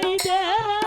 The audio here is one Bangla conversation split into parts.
Hey.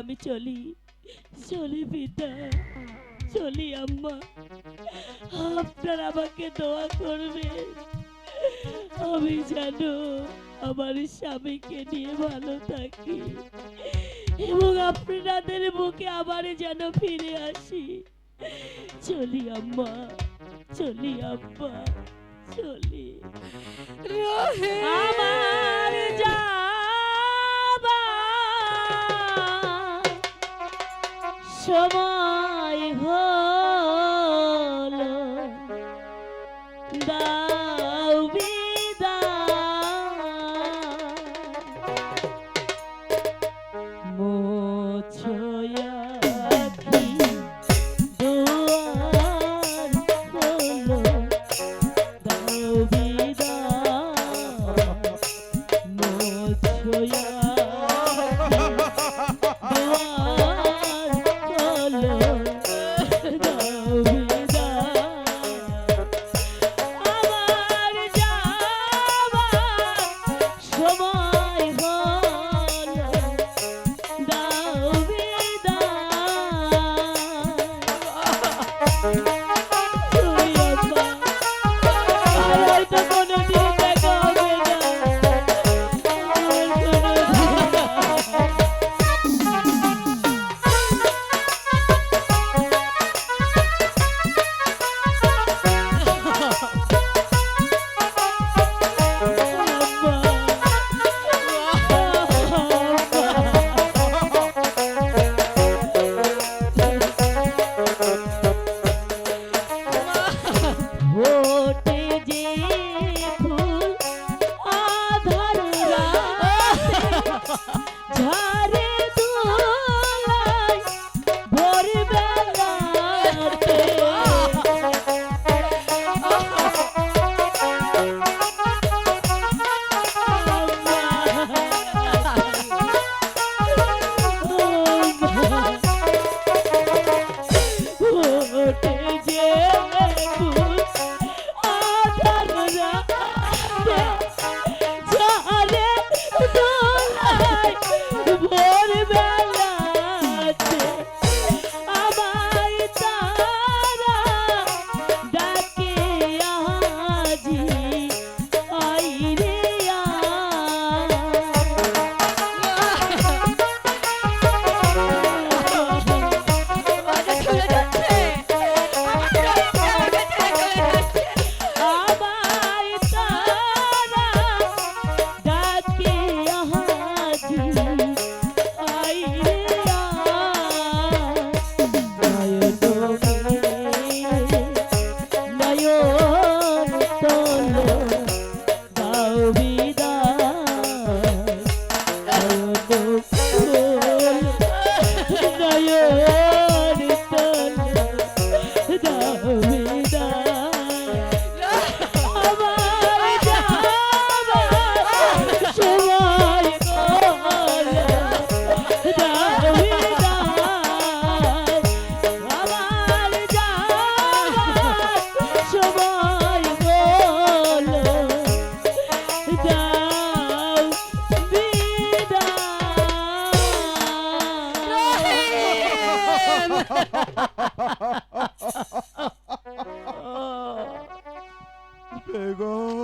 আমি চলি চলি পিতা চলি আম্মা। আপনারা আমাকে দোয়া করবে আমি যেন আমার স্বামীকে নিয়ে ভালো থাকি এবং আপনাদের মুখে আবার যেন ফিরে আসি। চলি আম্মা চলি আব্বা চলি। আমার যা 什么？Yeah. রে go.